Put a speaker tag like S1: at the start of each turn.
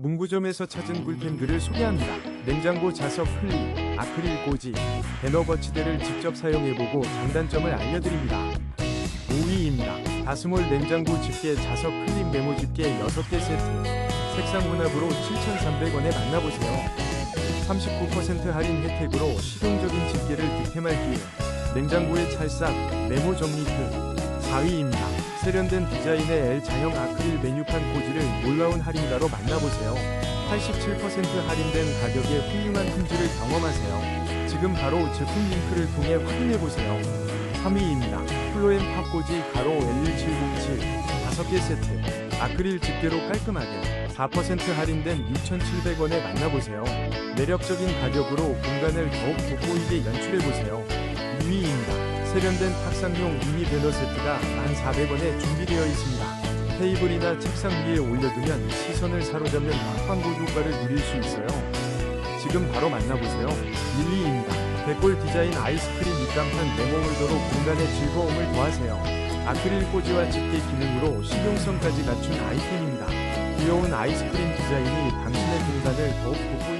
S1: 문구점에서 찾은 꿀템들을 소개합니다. 냉장고 자석 클립, 아크릴 꽂이, 배너 거치대를 직접 사용해보고 장단점을 알려드립니다. 5위입니다. 다스몰 냉장고 집게 자석 클립 메모 집게 6개 세트, 색상 혼합으로 7,300원에 만나보세요. 39% 할인 혜택으로 실용적인 집게를 득템할 기회, 냉장고의 찰싹, 메모 정리트, 4위입니다. 세련된 디자인의 L 자형 아크릴 메뉴판 꽂이를 놀라운 할인가로 만나보세요. 87% 할인된 가격에 훌륭한 품질을 경험하세요. 지금 바로 제품 링크를 통해 확인해보세요. 3위입니다. 플로엔 팝꽂이 가로 L1707 5개 세트 아크릴 집게로 깔끔하게 4% 할인된 6,700원에 만나보세요. 매력적인 가격으로 공간을 더욱 돋보이게 연출해보세요. 2위입니다. 세련된 탁상용 미니 배너 세트가 1,400원에 준비되어 있습니다. 테이블이나 책상 위에 올려두면 시선을 사로잡는 광고 효과를 누릴 수 있어요. 지금 바로 만나보세요. 1위입니다. 백골 디자인 아이스크림 입장판 네모홀더로 공간의 즐거움을 더하세요. 아크릴 꽂이와 집게 기능으로 실용성까지 갖춘 아이템입니다. 귀여운 아이스크림 디자인이 당신의 공간을 더욱 돋보이